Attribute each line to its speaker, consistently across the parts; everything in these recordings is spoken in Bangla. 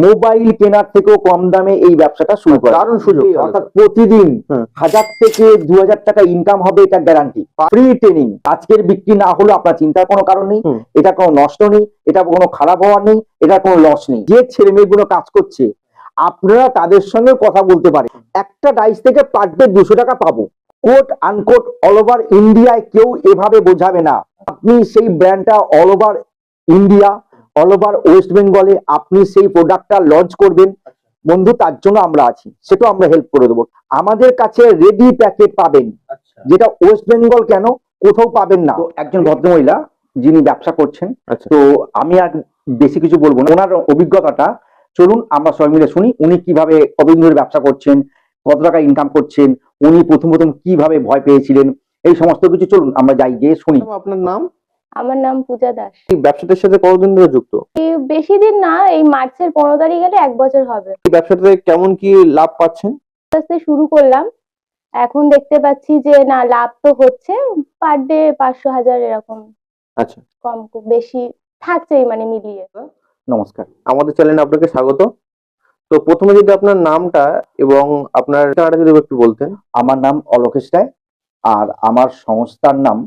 Speaker 1: মোবাইল কেনার থেকেও কম দামে এই ব্যবসাটা শুরু করে।
Speaker 2: কারণ সুযোগ
Speaker 1: অর্থাৎ প্রতিদিন হাজার থেকে দু হাজার টাকা ইনকাম হবে এটা গ্যারান্টি ফ্রি ট্রেনিং আজকের বিক্রি না হলেও আপনার চিন্তার কোনো কারণ নেই। এটা কোনো নষ্ট নেই এটা কোনো খারাপ হওয়ার নেই এটা কোনো লস নেই। যে ছেলে মেয়েগুলো কাজ করছে আপনারা তাদের সঙ্গে কথা বলতে পারেন একটা ডাইস থেকে পার ডে দুশো টাকা পাবো। কোট আনকোট অল ওভার ইন্ডিয়ায় কেউ এভাবে বোঝাবে না। আপনি সেই ব্র্যান্ডটা all over India all over west বেঙ্গলে আপনি সেই প্রোডাক্টটা লঞ্চ করবেন। বন্ধু তার জন্য আমরা আছি। সেটাও আমরা হেল্প করে দেবো। আমাদের কাছে রেডি প্যাকেট পাবেন। যেটা ওয়েস্ট বেঙ্গল কেন? কোথাও পাবেন না। তো একজন ভদ্রমহিলা যিনি ব্যবসা করছেন
Speaker 2: আচ্ছা।
Speaker 1: তো আমি আর বেশি কিছু বলব না। ওনার অভিজ্ঞতাটা চলুন আমরা সবাই মিলে শুনি উনি কীভাবে কতদিন ধরে ব্যবসা করছেন কত টাকা ইনকাম করছেন উনি প্রথম প্রথম কীভাবে ভয় পেয়েছিলেন এই সমস্ত কিছু চলুন আমরা যাই গিয়ে শুনি।
Speaker 2: আপনার নাম?
Speaker 3: আমার নাম পূজা দাস।
Speaker 2: এই ব্যবসাটার সাথে কতদিন ধরে যুক্ত?
Speaker 3: এই বেশি দিন না এই মার্চের পনেরো তারিখ গেলে এক বছর হবে।
Speaker 2: এই ব্যবসাটাতে কেমন কি লাভ পাচ্ছেন?
Speaker 3: আস্তে আস্তে শুরু করলাম। এখন দেখতে পাচ্ছি যে না লাভ তো হচ্ছে পার ডে পাঁচশো হাজার এরকম।
Speaker 2: আচ্ছা।
Speaker 3: কম কম বেশি থাকছেই মানে মিলিয়ে।
Speaker 1: নমস্কার।
Speaker 2: আমাদের চ্যানেলে আপনাকে স্বাগত। তো প্রথমে যদি আপনার নামটা এবং আপনার ঠিকানাটা যদি একটু বলতেন।
Speaker 1: আমার নাম অলোকেশ রায় আর আমার সংস্থার নাম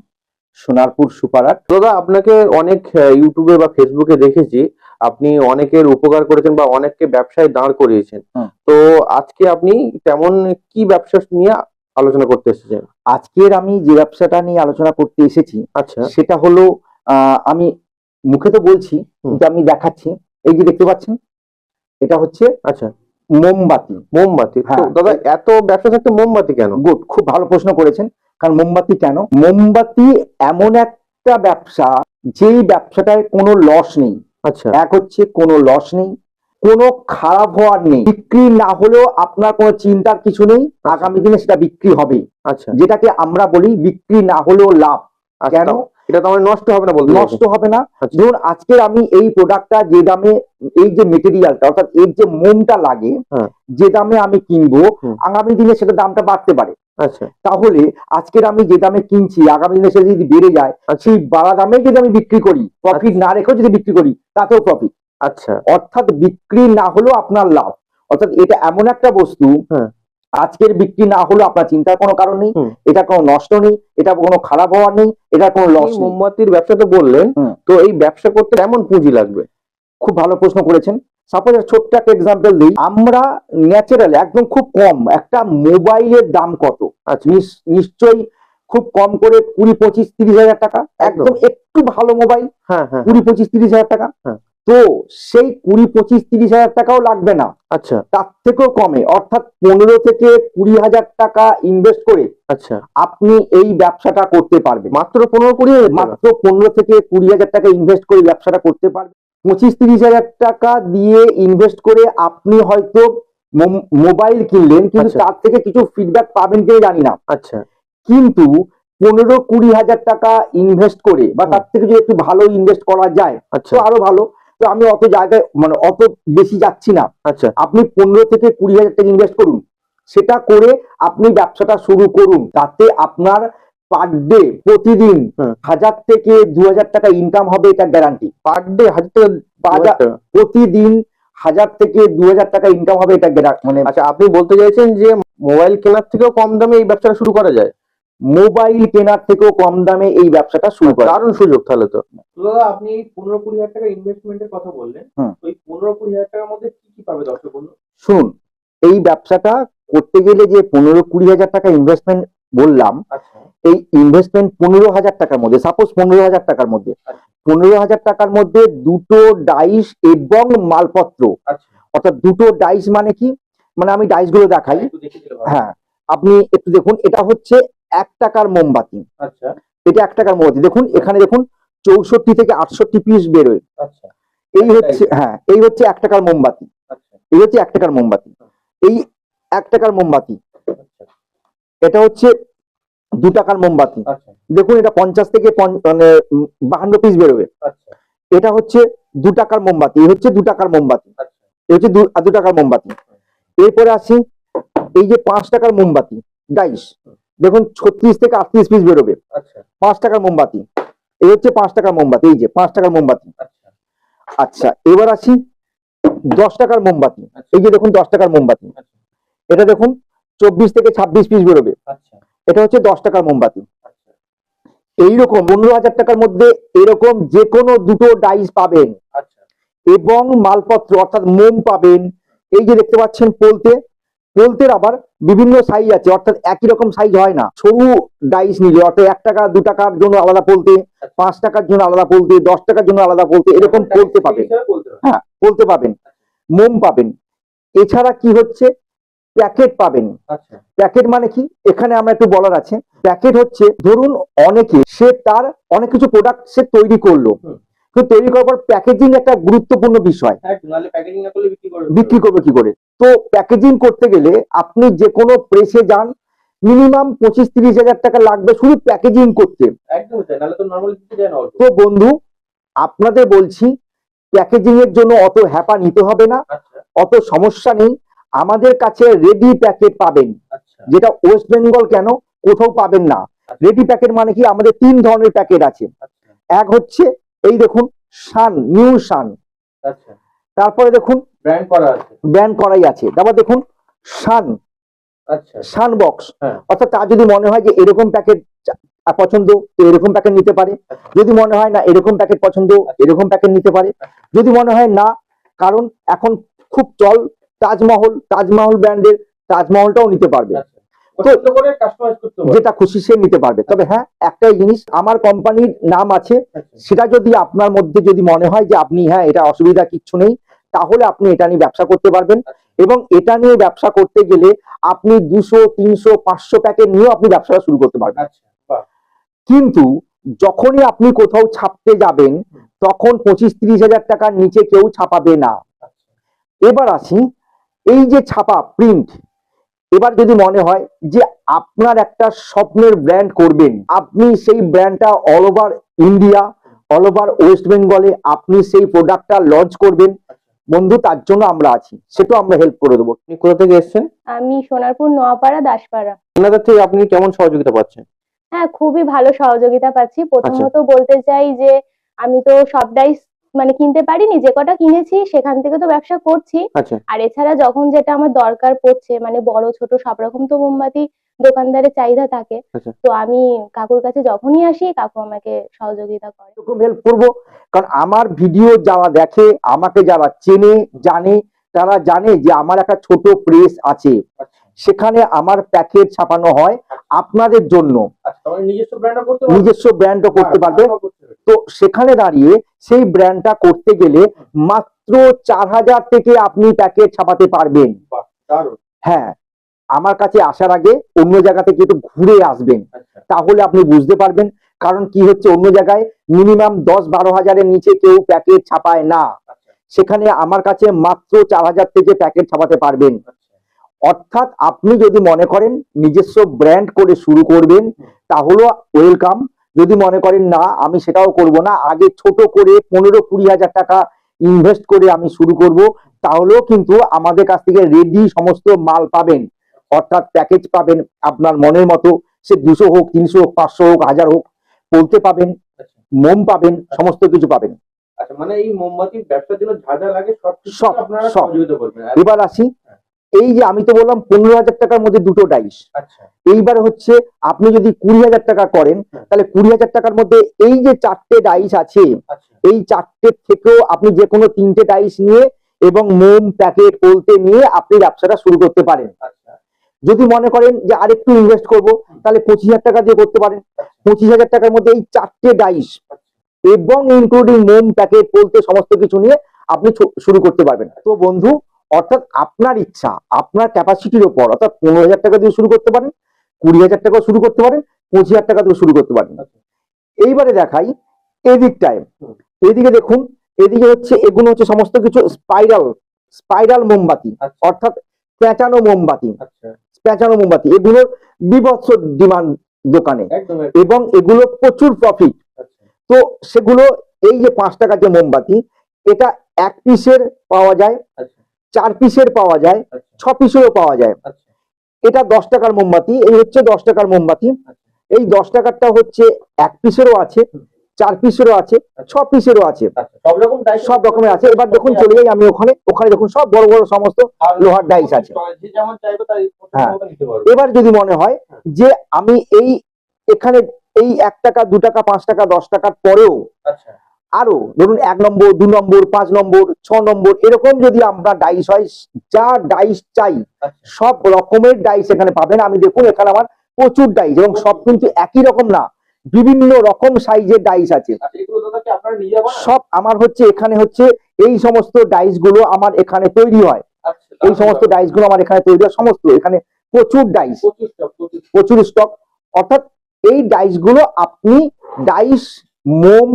Speaker 1: সোনারপুর সুপারাট
Speaker 2: দাদা আপনাকে অনেক ইউটিউবে বা ফেসবুকে দেখেছি আপনি অনেকের উপকার করেছেন বা অনেককে ব্যবসায় দাঁড় করিয়েছেন। তো আজকে আপনি তেমন কি ব্যবসা নিয়ে আলোচনা করতে এসেছেন?
Speaker 1: আজকের আমি যে ব্যবসাটা নিয়ে আলোচনা করতে এসেছি
Speaker 2: আচ্ছা।
Speaker 1: সেটা হলো আহ, আমি মুখে তো বলছি। কিন্তু আমি দেখাচ্ছি। এই যে দেখতে পাচ্ছেন এটা হচ্ছে
Speaker 2: আচ্ছা।
Speaker 1: মোমবাতি
Speaker 2: মোমবাতি।
Speaker 1: হ্যাঁ।
Speaker 2: দাদা এত ব্যবসা থাকতে মোমবাতি কেন?
Speaker 1: গুড খুব ভালো প্রশ্ন করেছেন। কারণ মোমবাতি কেন? মোমবাতি এমন একটা ব্যবসা যেই ব্যবসাটায় কোনো লস নেই।
Speaker 2: আচ্ছা।
Speaker 1: এক হচ্ছে কোনো লস নেই কোনো খারাপ হওয়ার নেই। বিক্রি না হলেও আপনার কোনো চিন্তার কিছু নেই আগামী দিনে সেটা বিক্রি হবে।
Speaker 2: আচ্ছা।
Speaker 1: যেটাকে আমরা বলি বিক্রি না হলেও লাভ।
Speaker 2: আচ্ছা,
Speaker 1: কেন?
Speaker 2: এটা তো আমার নষ্ট হবে না বলতে
Speaker 1: নষ্ট হবে না।
Speaker 2: আচ্ছা।
Speaker 1: ধরুন আজকের আমি এই প্রোডাক্টটা যে দামে এই যে মেটেরিয়ালটা অর্থাৎ এর যে মোমটা লাগে
Speaker 2: হ্যাঁ।
Speaker 1: যে দামে আমি কিনবো আগামী দিনে সেটা দামটা বাড়তে পারে।
Speaker 2: আচ্ছা।
Speaker 1: তাহলে আজকের আমি যে দামে কিনছি আগামী দিনে সেটা যদি বেড়ে যায়
Speaker 2: আচ্ছা।
Speaker 1: সেই বাড়া দামে যদি আমি বিক্রি করি প্রফিট না রেখেও যদি বিক্রি করি তাতেও প্রফিট
Speaker 2: আচ্ছা।
Speaker 1: অর্থাৎ বিক্রি না হলেও আপনার লাভ। অর্থাৎ এটা এমন একটা বস্তু
Speaker 2: হ্যাঁ।
Speaker 1: আজকের বিক্রি না হলেও আপনার চিন্তার কোনো কারণ নেই এটা কোনো নষ্ট নেই এটা কোনো খারাপ হওয়ার নেই এটা কোনো লস
Speaker 2: মোমবাতির ব্যবসা তো বললেন তো এই ব্যবসা করতে এমন পুঁজি লাগবে?
Speaker 1: খুব ভালো প্রশ্ন করেছেন। সাপোজ ছোট্ট একটা এক্সাম্পল দিই আমরা ন্যাচারাল একদম খুব কম একটা মোবাইলের দাম কত?
Speaker 2: আচ্ছা।
Speaker 1: নিশ্চয়ই খুব কম করে কুড়ি পঁচিশ তিরিশ হাজার টাকা
Speaker 2: একদম।
Speaker 1: একদম একটু ভালো মোবাইল
Speaker 2: হ্যাঁ হ্যাঁ।
Speaker 1: কুড়ি পঁচিশ তিরিশ হাজার টাকা।
Speaker 2: হ্যাঁ।
Speaker 1: তো সেই কুড়ি পঁচিশ তিরিশ হাজার টাকাও লাগবে না।
Speaker 2: আচ্ছা।
Speaker 1: তার থেকেও কমে। অর্থাৎ পনেরো থেকে কুড়ি হাজার টাকা ইনভেস্ট করে
Speaker 2: আচ্ছা।
Speaker 1: আপনি এই ব্যবসাটা করতে পারবেন।
Speaker 2: মাত্র পনেরো কুড়ি
Speaker 1: মাত্র পনেরো থেকে কুড়ি হাজার টাকা ইনভেস্ট করে ব্যবসাটা করতে পারবেন। পঁচিশ তিরিশ হাজার টাকা দিয়ে ইনভেস্ট করে আপনি হয়তো মোবাইল কিনলেন কিন্তু
Speaker 2: আচ্ছা।
Speaker 1: তার থেকে কিছু ফিডব্যাক পাবেন কিনা জানি না।
Speaker 2: আচ্ছা।
Speaker 1: কিন্তু পনেরো কুড়ি হাজার টাকা ইনভেস্ট করে বা তার থেকে যদি একটু ভালো ইনভেস্ট করা যায়
Speaker 2: আচ্ছা।
Speaker 1: তো আরও ভালো। তো আমি অত জায়গায় মানে অত বেশি যাচ্ছি না।
Speaker 2: আচ্ছা।
Speaker 1: আপনি পনেরো থেকে কুড়ি হাজার টাকা ইনভেস্ট করুন। সেটা করে আপনি ব্যবসাটা শুরু করুন। তাতে আপনার পার ডে প্রতিদিন হাজার থেকে দু হাজার টাকা ইনকাম হবে এটা গ্যারান্টি
Speaker 2: পার ডে হাজার টাকা।
Speaker 1: প্রতিদিন হাজার থেকে দু হাজার টাকা ইনকাম হবে এটা। মানে
Speaker 2: আচ্ছা আপনি বলতে চাইছেন যে মোবাইল কেনার থেকেও কম দামে এই ব্যবসাটা শুরু করা যায়?
Speaker 1: মোবাইল কেনার থেকেও কম দামে এই ব্যবসাটা শুরু করা।
Speaker 2: দারুণ সুযোগ তাহলে তো। দাদা আপনি পনেরো কুড়ি হাজার টাকা ইনভেস্টমেন্টের কথা বললেন। ওই পনেরো কুড়ি হাজার টাকার মধ্যে কি কি পাবে দর্শক বন্ধু?
Speaker 1: শুনুন এই ব্যবসাটা করতে গেলে যে পনেরো কুড়ি হাজার টাকা ইনভেস্টমেন্ট বললাম
Speaker 2: আচ্ছা।
Speaker 1: এই ইনভেস্টমেন্ট পনেরো হাজার টাকার মধ্যে সাপোজ পনেরো হাজার টাকার মধ্যে।
Speaker 2: আচ্ছা।
Speaker 1: পনেরো হাজার টাকার মধ্যে দুটো ডাইস এবং মালপত্র।
Speaker 2: আচ্ছা।
Speaker 1: অর্থাৎ দুটো ডাইস মানে কি? মানে আমি ডাইসগুলো দেখাই। হ্যাঁ আপনি একটু দেখুন এটা হচ্ছে এক টাকার মোমবাতি।
Speaker 2: আচ্ছা।
Speaker 1: এটা এক টাকার মোমবাতি। দেখুন এখানে দেখুন চৌষট্টি থেকে আটষট্টি পিস বেরোয়।
Speaker 2: আচ্ছা।
Speaker 1: এই হচ্ছে হ্যাঁ এই হচ্ছে এক টাকার মোমবাতি।
Speaker 2: আচ্ছা।
Speaker 1: এই হচ্ছে এক টাকার মোমবাতি। এই এক টাকার মোমবাতি। এটা হচ্ছে দু টাকার মোমবাতি। দেখুন এটা পঞ্চাশ থেকে মানে বাহান্ন পিস বেরোবে। এটা হচ্ছে দু টাকার মোমবাতি। এই হচ্ছে দু টাকার মোমবাতি। এই হচ্ছে দু দু টাকার মোমবাতি। এরপরে আসি এই যে পাঁচ টাকার মোমবাতি ডাইস। দেখুন ছত্রিশ থেকে আটত্রিশ পিস বেরোবে।
Speaker 2: আচ্ছা।
Speaker 1: পাঁচ টাকার মোমবাতি। এই হচ্ছে পাঁচ টাকার মোমবাতি এই যে পাঁচ টাকার মোমবাতি।
Speaker 2: আচ্ছা।
Speaker 1: আচ্ছা এবার আসি দশ টাকার মোমবাতি।
Speaker 2: আচ্ছা।
Speaker 1: এই যে দেখুন দশ টাকার মোমবাতি। এটা দেখুন চব্বিশ থেকে ছাব্বিশ পিস বেরোবে। এটা হচ্ছে দশ টাকার মোমবাতি। এইরকম পনেরো হাজার টাকার মধ্যে এরকম যে কোনো দুটো ডাইস পাবেন। এবং মালপত্র অর্থাৎ মোম পাবেন। এই যে দেখতে পাচ্ছেন পোলতে পোলতের আবার বিভিন্ন সাইজ আছে অর্থাৎ একই রকম সাইজ হয় না। সরু ডাইস নিলে অর্থাৎ এক টাকা দু টাকার জন্য আলাদা পোলতে পাঁচ টাকার জন্য আলাদা পোলতে দশ টাকার জন্য আলাদা পোলতে এরকম পোলতে পাবেন। হ্যাঁ বলতে পাবেন। মোম পাবেন। এছাড়া কি হচ্ছে? প্যাকেট পাবেন।
Speaker 2: আচ্ছা।
Speaker 1: প্যাকেট মানে কি? এখানে আমরা একটু বলার আছে। প্যাকেট হচ্ছে ধরুন অনেকে সে তার অনেক কিছু প্রোডাক্ট সে তৈরি করল। কিন্তু তৈরি করার পর প্যাকেজিং একটা গুরুত্বপূর্ণ বিষয়।
Speaker 2: করলে বিক্রি করবে।
Speaker 1: কি করে? তো প্যাকেজিং করতে গেলে আপনি যে কোনো প্রেসে যান মিনিমাম পঁচিশ তিরিশ হাজার টাকা লাগবে শুধু প্যাকেজিং করতে।
Speaker 2: তো
Speaker 1: তো বন্ধু আপনাদের বলছি প্যাকেজিং এর জন্য অত হ্যাপা নিতে হবে না।
Speaker 2: আচ্ছা।
Speaker 1: অত সমস্যা নেই। আমাদের কাছে রেডি প্যাকেট পাবেন।
Speaker 2: আচ্ছা।
Speaker 1: যেটা ওয়েস্ট বেঙ্গল কেন কোথাও পাবেন না। রেডি প্যাকেট মানে কি আমাদের তিন ধরনের প্যাকেট আছে।
Speaker 2: আচ্ছা।
Speaker 1: এক হচ্ছে এই দেখুন শান নিউ শান।
Speaker 2: আচ্ছা।
Speaker 1: তারপরে দেখুন
Speaker 2: ব্র্যান্ড করা আছে।
Speaker 1: ব্যান করাই আছে। তারপর দেখুন শান।
Speaker 2: আচ্ছা।
Speaker 1: সান বক্স
Speaker 2: হ্যাঁ।
Speaker 1: অর্থাৎ তার যদি মনে হয় যে এরকম প্যাকেট পছন্দ তো এরকম প্যাকেট নিতে পারে।
Speaker 2: আচ্ছা।
Speaker 1: যদি মনে হয় না এরকম প্যাকেট পছন্দ এরকম প্যাকেট নিতে পারে। যদি মনে হয় না কারণ এখন খুব চল তাজমহল তাজমহল ব্র্যান্ডের তাজমহলটাও নিতে পারবে।
Speaker 2: আচ্ছা
Speaker 1: যেটা খুশি সে নিতে পারবে। তবে হ্যাঁ একটাই জিনিস আমার কোম্পানির নাম আছে।
Speaker 2: আচ্ছা।
Speaker 1: সেটা যদি আপনার মধ্যে যদি মনে হয় যে আপনি হ্যাঁ এটা অসুবিধা কিচ্ছু নেই তাহলে আপনি এটা নিয়ে ব্যবসা করতে পারবেন। এবং এটা নিয়ে ব্যবসা করতে গেলে আপনি দুশো তিনশো পাঁচশো প্যাকেট নিয়েও আপনি ব্যবসাটা শুরু করতে পারবেন।
Speaker 2: আচ্ছা
Speaker 1: কিন্তু যখনই আপনি কোথাও ছাপতে যাবেন তখন পঁচিশ তিরিশ হাজার টাকার নিচে কেউ ছাপাবে না।
Speaker 2: আচ্ছা।
Speaker 1: এবার আসি এই যে ছাপা প্রিন্ট এবার যদি মনে হয় যে আপনার একটা স্বপ্নের ব্র্যান্ড করবেন আপনি সেই ব্র্যান্ডটা all over India all over west বেঙ্গলে আপনি সেই প্রোডাক্টটা লঞ্চ করবেন। বন্ধু তার জন্য আমরা আছি। সেটাও আমরা হেল্প করে দেবো।
Speaker 2: আপনি কোথা থেকে এসেছেন?
Speaker 3: আমি সোনারপুর নোয়াপাড়া দাসপাড়া।
Speaker 2: আপনাদের থেকে আপনি কেমন সহযোগিতা পাচ্ছেন?
Speaker 3: হ্যাঁ খুবই ভালো সহযোগিতা পাচ্ছি। প্রথমত বলতে চাই যে আমি তো সব ডাইস মানে কিনতে পারিনি যে কটা কিনেছি সেখান থেকে তো ব্যবসা করছি।
Speaker 2: আচ্ছা।
Speaker 3: আর এছাড়া যখন যেটা আমার দরকার পড়ছে মানে বড় ছোট সব রকম তো মোমবাতি দোকানদারের চাহিদা থাকে
Speaker 2: আচ্ছা।
Speaker 3: তো আমি কাকুর কাছে যখনই আসি কাকু আমাকে সহযোগিতা করে।
Speaker 1: এরকম হেল্প করব কারণ আমার ভিডিও যারা দেখে আমাকে যারা চেনে জানে তারা জানে যে আমার একটা ছোট প্রেস আছে। সেখানে আমার প্যাকেট ছাপানো হয় আপনাদের জন্য।
Speaker 2: আচ্ছা নিজস্ব ব্র্যান্ডও করতে পারবে?
Speaker 1: তো সেখানে দাঁড়িয়ে সেই ব্র্যান্ডটা করতে গেলে মাত্র চার হাজার থেকে আপনি প্যাকেট ছাপাতে পারবেন। হ্যাঁ আমার কাছে আসার আগে অন্য জায়গা থেকে একটু ঘুরে আসবেন।
Speaker 2: আচ্ছা।
Speaker 1: তাহলে আপনি বুঝতে পারবেন কারণ কি হচ্ছে অন্য জায়গায় মিনিমাম দশ বারো হাজারের নিচে কেউ প্যাকেট ছাপায় না।
Speaker 2: আচ্ছা।
Speaker 1: সেখানে আমার কাছে মাত্র চার হাজার থেকে প্যাকেট ছাপাতে পারবেন।
Speaker 2: আচ্ছা।
Speaker 1: অর্থাৎ আপনি যদি মনে করেন নিজস্ব ব্র্যান্ড করে শুরু করবেন তাহলে ওয়েলকাম যদি মনে করেন না আমি সেটাও করব না আগে ছোট করে পনেরো কুড়ি হাজার টাকা ইনভেস্ট করে আমি শুরু করব তাহলেও কিন্তু আমাদের কাছ থেকে রেডি সমস্ত মাল পাবেন। অর্থাৎ প্যাকেজ পাবেন আপনার মনের মতো। সে দুশো হোক তিনশো হোক পাঁচশো হোক হাজার হোক বলতে পাবেন
Speaker 2: আচ্ছা।
Speaker 1: মোম পাবেন সমস্ত কিছু পাবেন।
Speaker 2: আচ্ছা মানে এই মোমবাতির ব্যবসার জন্য যা যা লাগে সব
Speaker 1: সব, এবার আসি এই যে আমি তো বললাম পনেরো হাজার টাকার মধ্যে দুটো ডাইস
Speaker 2: আচ্ছা।
Speaker 1: এইবার হচ্ছে আপনি যদি কুড়ি হাজার টাকা করেন। তাহলে কুড়ি হাজার টাকার মধ্যে এই যে চারটে ডাইস আছে
Speaker 2: আচ্ছা।
Speaker 1: এই চারটে থেকেও আপনি যে কোনো তিনটে ডাইস নিয়ে এবং মোম প্যাকেট বলতে নিয়ে আপনি ব্যবসাটা শুরু করতে পারেন।
Speaker 2: আচ্ছা।
Speaker 1: যদি মনে করেন যে আরেকটু ইনভেস্ট করব তাহলে পঁচিশ হাজার টাকা দিয়ে করতে পারেন। পঁচিশ হাজার টাকার মধ্যে এই চারটে ডাইস এবং ইনক্লুডিং মোম প্যাকেট বলতে সমস্ত কিছু নিয়ে আপনি শুরু করতে পারবেন। তো বন্ধু অর্থাৎ আপনার ইচ্ছা আপনার ক্যাপাসিটির ওপর অর্থাৎ পনেরো হাজার টাকা দিয়ে শুরু করতে পারেন কুড়ি হাজার টাকাও শুরু করতে পারেন পঁচিশ হাজার টাকা দিয়ে শুরু করতে পারেন।
Speaker 2: আচ্ছা।
Speaker 1: এইবারে দেখাই এদিকটায়। এদিকে দেখুন এদিকে হচ্ছে এগুলো হচ্ছে সমস্ত কিছু স্পাইরাল স্পাইরাল মোমবাতি
Speaker 2: আচ্ছা।
Speaker 1: অর্থাৎ প্যাঁচানো মোমবাতি প্যাঁচানো মোমবাতি এগুলোর বিভৎস ডিমান্ড দোকানে এবং এগুলো প্রচুর প্রফিট
Speaker 2: আচ্ছা।
Speaker 1: তো সেগুলো এই যে পাঁচ টাকার যে মোমবাতি এটা এক পিসের পাওয়া যায়।
Speaker 2: আচ্ছা।
Speaker 1: চার পিসের পাওয়া যায়
Speaker 2: আচ্ছা।
Speaker 1: ছ পিসেরও পাওয়া যায়।
Speaker 2: আচ্ছা।
Speaker 1: এটা দশ টাকার মোমবাতি এই হচ্ছে দশ টাকার মোমবাতি।
Speaker 2: আচ্ছা।
Speaker 1: এই দশ টাকারটা হচ্ছে এক পিসেরও আছে চার পিসেরও আছে ছ পিসেরও আছে।
Speaker 2: সব
Speaker 1: রকমের আছে। এবার দেখুন চলে যাই আমি ওখানে। ওখানে দেখুন সব বড় বড় সমস্ত লোহার ডাইস আছে। হ্যাঁ। এবার যদি মনে হয়। যে আমি এই এখানে এই এক টাকা দু টাকা পাঁচ টাকা দশ টাকার পরেও
Speaker 2: আচ্ছা।
Speaker 1: আরও ধরুন এক নম্বর দু নম্বর পাঁচ নম্বর ছ নম্বর এরকম যদি আমরা ডাইস হয় যা ডাইস চাই
Speaker 2: আচ্ছা।
Speaker 1: সব রকমের ডাইস এখানে পাবেন। আমি দেখুন এখানে আমার প্রচুর ডাইস এবং সব কিন্তু একই রকম না। বিভিন্ন রকম সাইজের ডাইস আছে।
Speaker 2: আচ্ছা
Speaker 1: সব আমার হচ্ছে এখানে হচ্ছে এই সমস্ত ডাইসগুলো আমার এখানে তৈরি হয়।
Speaker 2: আচ্ছা
Speaker 1: এই সমস্ত ডাইসগুলো আমার এখানে তৈরি হয় সমস্ত। এখানে প্রচুর ডাইস প্রচুর স্টক অর্থাৎ এই ডাইসগুলো আপনি ডাইস মোম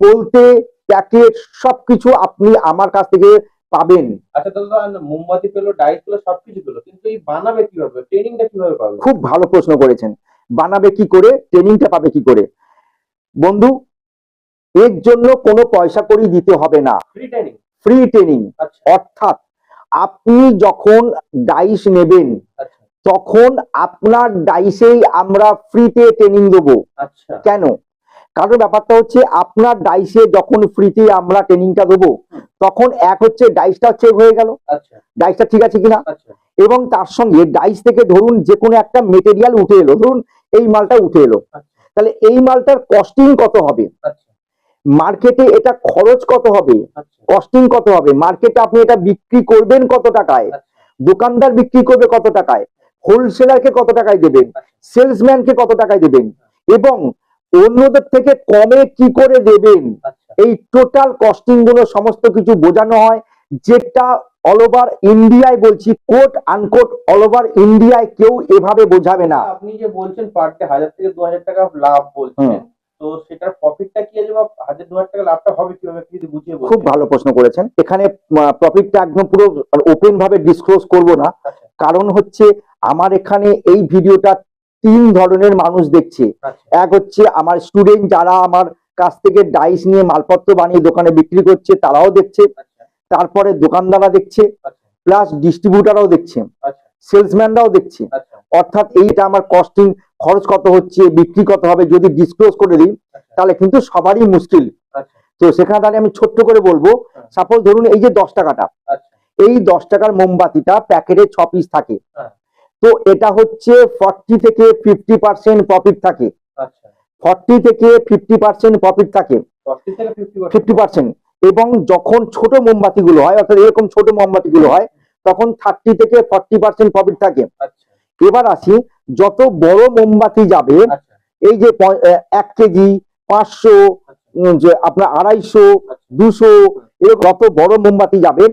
Speaker 1: বলতে প্যাকেট সবকিছু আপনি আমার কাছ থেকে পাবেন।
Speaker 2: আচ্ছা দাদা মোমবাতি পেল ডাইস পেল সবকিছু পেল কিন্তু এই বানাবে কীভাবে? ট্রেনিংটা কীভাবে পাবে?
Speaker 1: খুব ভালো প্রশ্ন করেছেন। বানাবে কি করে? ট্রেনিংটা পাবে কি করে? বন্ধু এর জন্য কোনো পয়সা করি দিতে হবে না।
Speaker 2: ফ্রি ট্রেনিং
Speaker 1: ফ্রি ট্রেনিং অর্থাৎ আপনি যখন ডাইস নেবেন
Speaker 2: আচ্ছা।
Speaker 1: তখন আপনার ডাইসেই আমরা ফ্রিতে ট্রেনিং দেবো।
Speaker 2: আচ্ছা।
Speaker 1: কেন? কারণ ব্যাপারটা হচ্ছে আপনার ডাইসে যখন ফ্রিতে আমরা ট্রেনিংটা দেবো তখন এক হচ্ছে ডাইসটা চেক হয়ে গেল।
Speaker 2: আচ্ছা।
Speaker 1: ডাইসটা ঠিক আছে কিনা?
Speaker 2: আচ্ছা।
Speaker 1: এবং তার সঙ্গে ডাইস থেকে ধরুন যে কোনো একটা মেটেরিয়াল উঠে এলো ধরুন এই মালটা উঠে এলো। তাহলে এই মালটার কস্টিং কত হবে?
Speaker 2: আচ্ছা।
Speaker 1: মার্কেটে এটা খরচ কত হবে?
Speaker 2: আচ্ছা।
Speaker 1: কস্টিং কত হবে? মার্কেটে আপনি এটা বিক্রি করবেন কত টাকায়?
Speaker 2: আচ্ছা।
Speaker 1: দোকানদার বিক্রি করবে কত টাকায়? হোলসেলারকে কত টাকায় দেবেন? সেলসম্যানকে কত টাকায় দেবেন? এবং অন্যদের থেকে কমে কি করে দেবেন?
Speaker 2: আচ্ছা।
Speaker 1: এই টোটাল কস্টিংগুলো সমস্ত কিছু বোঝানো হয় যেটা অল ওভার ইন্ডিয়ায় বলছি কোট আনকোট অল ওভার ইন্ডিয়ায় কেউ এভাবে বোঝাবে না।
Speaker 2: আপনি যে বলছেন পার ডে হাজার থেকে দু হাজার টাকা লাভ বলছেন তো সেটার প্রফিটটা কি আছে বা হাজার দু হাজার টাকা লাভটা হবে কীভাবে একটু যদি বুঝিয়ে
Speaker 1: খুব ভালো প্রশ্ন করেছেন। এখানে প্রফিটটা একদম পুরো ওপেন ভাবে ডিসক্লোজ করব না।
Speaker 2: আচ্ছা।
Speaker 1: কারণ হচ্ছে আমার এখানে এই ভিডিওটা তিন ধরনের মানুষ দেখছে।
Speaker 2: আচ্ছা।
Speaker 1: এক হচ্ছে আমার স্টুডেন্ট যারা আমার কাছ থেকে ডাইস নিয়ে মালপত্র বানিয়ে দোকানে বিক্রি করছে তারাও দেখছে।
Speaker 2: আচ্ছা।
Speaker 1: তারপরে দোকানদাররা দেখছে।
Speaker 2: আচ্ছা।
Speaker 1: প্লাস ডিস্ট্রিবিউটাররাও দেখছে।
Speaker 2: আচ্ছা।
Speaker 1: সেলসম্যানরাও দেখছে।
Speaker 2: আচ্ছা।
Speaker 1: অর্থাৎ এইটা আমার কস্টিং খরচ কত হচ্ছে বিক্রি কত হবে যদি ডিসক্লোজ করে দিই
Speaker 2: আচ্ছা।
Speaker 1: তাহলে কিন্তু সবারই মুশকিল।
Speaker 2: আচ্ছা।
Speaker 1: তো সেখানে তাহলে আমি ছোট্ট করে বলব। সাপোজ ধরুন এই যে দশ টাকাটা
Speaker 2: আচ্ছা।
Speaker 1: এই দশ টাকার মোমবাতিটা প্যাকেটে ছ পিস থাকে। তো এটা হচ্ছে ফর্টি থেকে ফিফটি পার্সেন্ট প্রফিট থাকে।
Speaker 2: আচ্ছা।
Speaker 1: ফর্টি থেকে ফিফটি পার্সেন্ট প্রফিট থাকে।
Speaker 2: ফিফটি
Speaker 1: পার্সেন্ট এবং যখন ছোট মোমবাতি গুলো হয় অর্থাৎ এরকম ছোট মোমবাতি গুলো হয় তখন থার্টি থেকে ফর্টি পার্সেন্ট প্রফিট থাকে।
Speaker 2: আচ্ছা।
Speaker 1: এবার আসি যত বড় মোমবাতি যাবে
Speaker 2: আচ্ছা।
Speaker 1: এই যে এক কেজি পাঁচশো যে আপনার আড়াইশো দুশো এরকম যত বড় মোমবাতি যাবে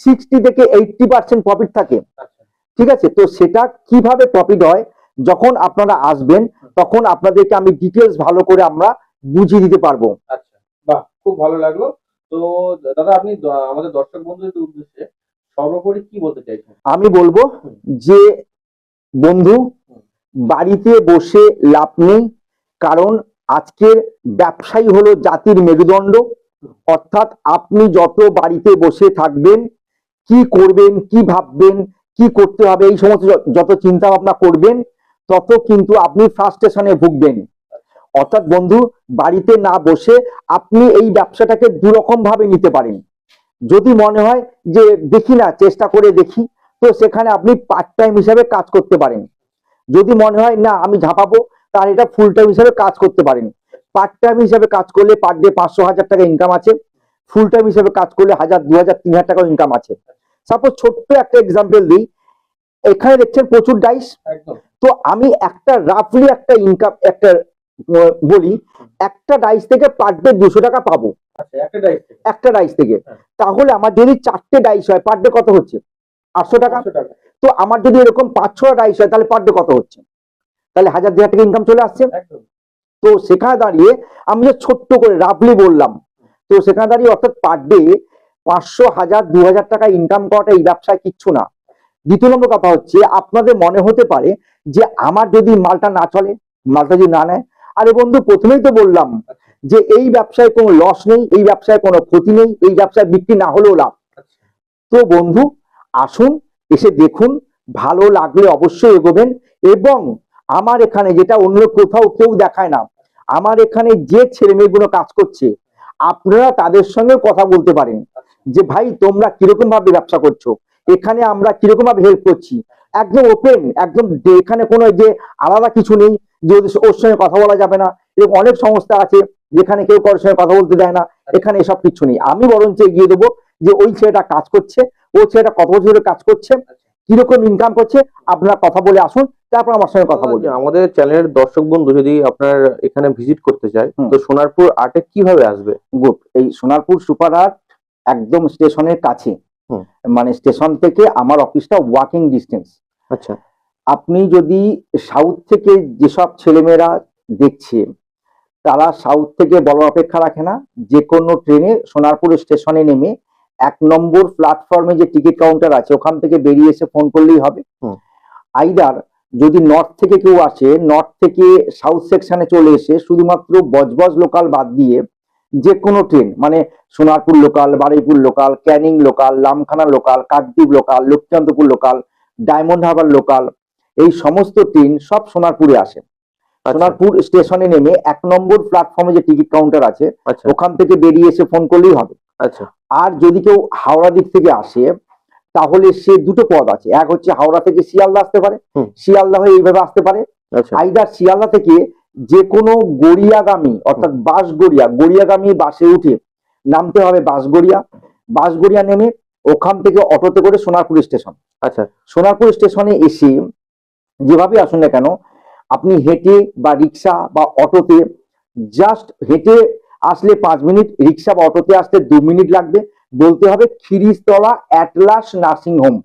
Speaker 1: সিক্সটি থেকে এইটটি পার্সেন্ট প্রফিট থাকে।
Speaker 2: আচ্ছা।
Speaker 1: ঠিক আছে? তো সেটা কীভাবে প্রফিট হয়? যখন আপনারা আসবেন তখন আপনাদেরকে আমি ডিটেলস ভালো করে আমরা বুঝিয়ে দিতে পারব।
Speaker 2: আচ্ছা। বাহ খুব ভালো লাগল। তো দাদা আপনি আমাদের দর্শক বন্ধুদের উদ্দেশ্যে সর্বোপরি কি বলতে চাইছেন?
Speaker 1: আমি বলব যে বন্ধু বাড়িতে বসে লাভ নেই কারণ আজকের ব্যবসায়ী হলো জাতির মেরুদণ্ড। অর্থাৎ আপনি যত বাড়িতে বসে থাকবেন কি করবেন কি ভাববেন কি করতে হবে, এই সমস্ত যত চিন্তা ভাবনা করবেন, তত কিন্তু আপনি ফ্রাস্ট্রেশনে ভুগবেন। অর্থাৎ বন্ধু, বাড়িতে না বসে আপনি এই ব্যবসাটাকে দুরকম ভাবে নিতে পারেন। যদি মনে হয় যে দেখি না, চেষ্টা করে দেখি, তো সেখানে আপনি পার্ট টাইম হিসাবে কাজ করতে পারেন। যদি মনে হয় না, আমি ঝাঁপাবো, তাহলে এটা ফুল টাইম হিসাবে কাজ করতে পারেন। পার্ট টাইম হিসাবে কাজ করলে পার ডে পাঁচশো হাজার টাকা ইনকাম আছে ফুল টাইম হিসাবে কাজ করলে হাজার দু হাজার তিন হাজার টাকা ইনকাম আছে। সাপোজ ছোট্ট একটা এক্সাম্পল দিই। এখানে দেখছেন প্রচুর ডাইস তো আমি একটা রাফলি একটা ইনকাম একটা বলি একটা ডাইস থেকে পার ডে দুশো টাকা পাবো।
Speaker 2: আচ্ছা একটা ডাইস থেকে। হ্যাঁ।
Speaker 1: তাহলে আমার যদি চারটে ডাইস হয় পার ডে কত হচ্ছে? আটশো টাকা। তো আমার যদি এরকম পাঁচ ছটা ডাইস হয় তাহলে পার ডে কত হচ্ছে? তাহলে হাজার দেড় টাকা ইনকাম চলে আসছে। তো সেখানে দাঁড়িয়ে আমি যে ছোট্ট করে রাফলি বললাম তো সেখানে দাঁড়িয়ে অর্থাৎ পার ডে পাঁচশো হাজার, দু হাজার টাকা ইনকাম করাটা এই ব্যবসায় কিচ্ছু না। দ্বিতীয় নম্বর কথা হচ্ছে, আপনাদের মনে হতে পারে যে আমার যদি মালটা না চলে, মালটা যদি না নেয়, আরে বন্ধু প্রথমেই তো বললাম যে এই ব্যবসায় কোনো লস নেই, এই ব্যবসায় কোনো ক্ষতি নেই, এই ব্যবসায় বিক্রি না হলেও লাভ। তো বন্ধু, আসুন, এসে দেখুন, ভালো লাগলে অবশ্যই এগোবেন এবং আমার এখানে যেটা অন্য কোথাও কেউ দেখায় না, আমার এখানে যে ছেলে মেয়েগুলো কাজ করছে, আপনারা তাদের সঙ্গে কথা বলতে পারেন। যে ভাই তোমরা কীরকম ভাবে ব্যবসা করছ? এখানে আমরা কীরকম ভাবে হেল্প করছি? একদম ওপেন একদম এখানে কোনো যে আলাদা কিছু নেই যে ওর সঙ্গে কথা বলা যাবে না। এরকম অনেক সংস্থা আছে যেখানে কেউ কারোর সঙ্গে কথা বলতে দেয় না। এখানে এসব কিছু নেই। আমি বরঞ্চ এগিয়ে দেবো যে ওই ছেলেটা কাজ করছে ও ছেলেটা কত বছর ধরে কাজ করছে কীরকম ইনকাম করছে আপনারা কথা বলে আসুন তারপর আমার সঙ্গে কথা বলবেন।
Speaker 2: আমাদের চ্যানেলের দর্শক বন্ধু যদি আপনার এখানে ভিজিট করতে চায় তো সোনারপুর আর্টে কীভাবে আসবে?
Speaker 1: গুড এই সোনারপুর সুপার আর্ট একদম স্টেশনের কাছে। মানে স্টেশন থেকে আমার অফিসটা ওয়াকিং ডিস্টেন্স
Speaker 2: আচ্ছা।
Speaker 1: আপনি যদি সাউথ থেকে যেসব ছেলেমেয়েরা দেখছে তারা সাউথ থেকে বলার অপেক্ষা রাখে না। যে কোনো ট্রেনে সোনারপুর স্টেশনে নেমে এক নম্বর প্ল্যাটফর্মে যে টিকিট কাউন্টার আছে ওখান থেকে বেরিয়ে এসে ফোন করলেই হবে। আইদার যদি নর্থ থেকে কেউ আসে নর্থ থেকে সাউথ সেকশনে চলে এসে শুধুমাত্র বজবজ লোকাল বাদ দিয়ে যে কোনো ট্রেন মানে Sonarpur local Baruipur local Canning local Lamkhana local Kakdwip local Lakshmikantapur local Diamond Harbour local এই সমস্ত ট্রেন সব সোনারপুরে আসে।
Speaker 2: আচ্ছা।
Speaker 1: সোনারপুর স্টেশনে নেমে এক নম্বর প্ল্যাটফর্মে যে টিকিট কাউন্টার আছে
Speaker 2: আচ্ছা।
Speaker 1: ওখান থেকে বেরিয়ে এসে ফোন করলেই হবে।
Speaker 2: আচ্ছা।
Speaker 1: আর যদি কেউ হাওড়া দিক থেকে আসে তাহলে সে দুটো পথ আছে। এক হচ্ছে হাওড়া থেকে শিয়ালদা আসতে পারে। শিয়ালদা হয়ে এইভাবে আসতে পারে।
Speaker 2: আচ্ছা।
Speaker 1: আইদার শিয়ালদা থেকে যে কোনো গড়িয়াগামী অর্থাৎ বাসগড়িয়া গড়িয়াগামী বাসে উঠে নামতে হবে বাসগড়িয়া বাসগড়িয়া নেমে ওখান থেকে অটোতে করে সোনারপুর স্টেশন।
Speaker 2: আচ্ছা।
Speaker 1: সোনারপুর স্টেশনে এসে যেভাবে আসুন না কেন আপনি হেঁটে বা রিক্সা বা অটোতে জাস্ট হেঁটে আসলে পাঁচ মিনিট রিক্সা বা অটোতে আসতে দু মিনিট লাগবে। বলতে হবে খিরিস্তলা অ্যাটলাস নার্সিং হোম।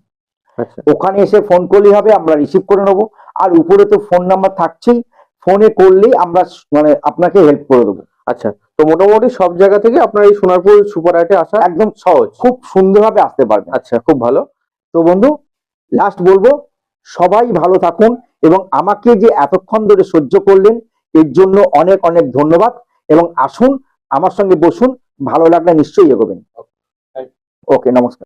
Speaker 2: আচ্ছা।
Speaker 1: ওখানে এসে ফোন করলেই হবে আমরা রিসিভ করে নেব। আর উপরে তো ফোন নাম্বার থাকছেই। ফোনে করলেই আমরা মানে আপনাকে হেল্প করে দেবো।
Speaker 2: আচ্ছা তো মোটামুটি সব জায়গা থেকে আপনার এই সোনারপুর সুপার আর্টে আসা
Speaker 1: একদম সহজ। খুব সুন্দরভাবে আসতে পারবেন।
Speaker 2: আচ্ছা। খুব ভালো।
Speaker 1: তো বন্ধু লাস্ট বলব সবাই ভালো থাকুন এবং আমাকে যে এতক্ষণ ধরে সহ্য করলেন এর জন্য অনেক অনেক ধন্যবাদ এবং আসুন আমার সঙ্গে বসুন ভালো লাগলে নিশ্চয়ই এগোবেন। ওকে নমস্কার।